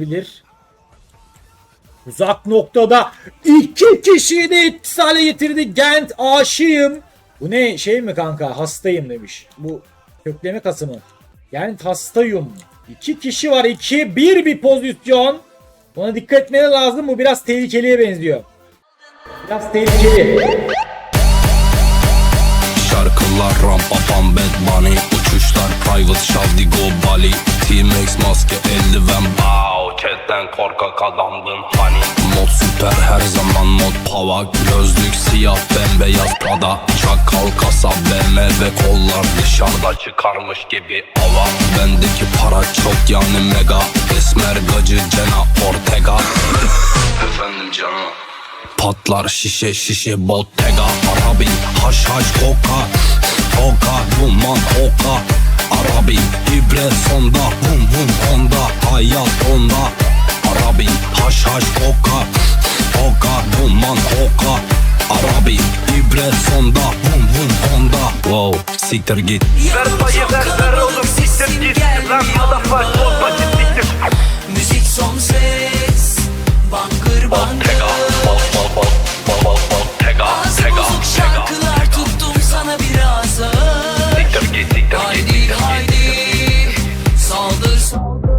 denebilir. Uzak noktada iki kişiyi de etkisiz hale getirdi. Gent aşığım. Bu ne şey mi kanka? Hastayım demiş. Bu kökleme kası mı? Gent hastayım. İki kişi var. 2 bir bir pozisyon. Buna dikkat etmeleri lazım. Bu biraz tehlikeliye benziyor. Biraz tehlikeli. Şarkılar rampa pam bad korkak adamdın hani? Mod süper her zaman mod pava. Gözlük siyah bembeyaz Prada Çakal kasa BMW kollar dışarıda çıkarmış gibi hava Bendeki para çok yani mega. Esmer gacı Cena Ortega. Efendim canım. Patlar şişe şişe bottega. Arabi haş haş koka Oka duman oka Arabi ibre sonda Bum bum onda. Hayat onda taş oka Oka duman hoka Arabi ibre sonda Vum vum onda. Wow siktir git. Ver payı ver ver oğlum siktir git. Lan motherfuck korkma git siktir. Müzik son ses. Bangır bangır. Tega. Bal bal Tega tega tega. şarkılar tuttum sana biraz Siktir git siktir git Haydi haydi. saldır saldır.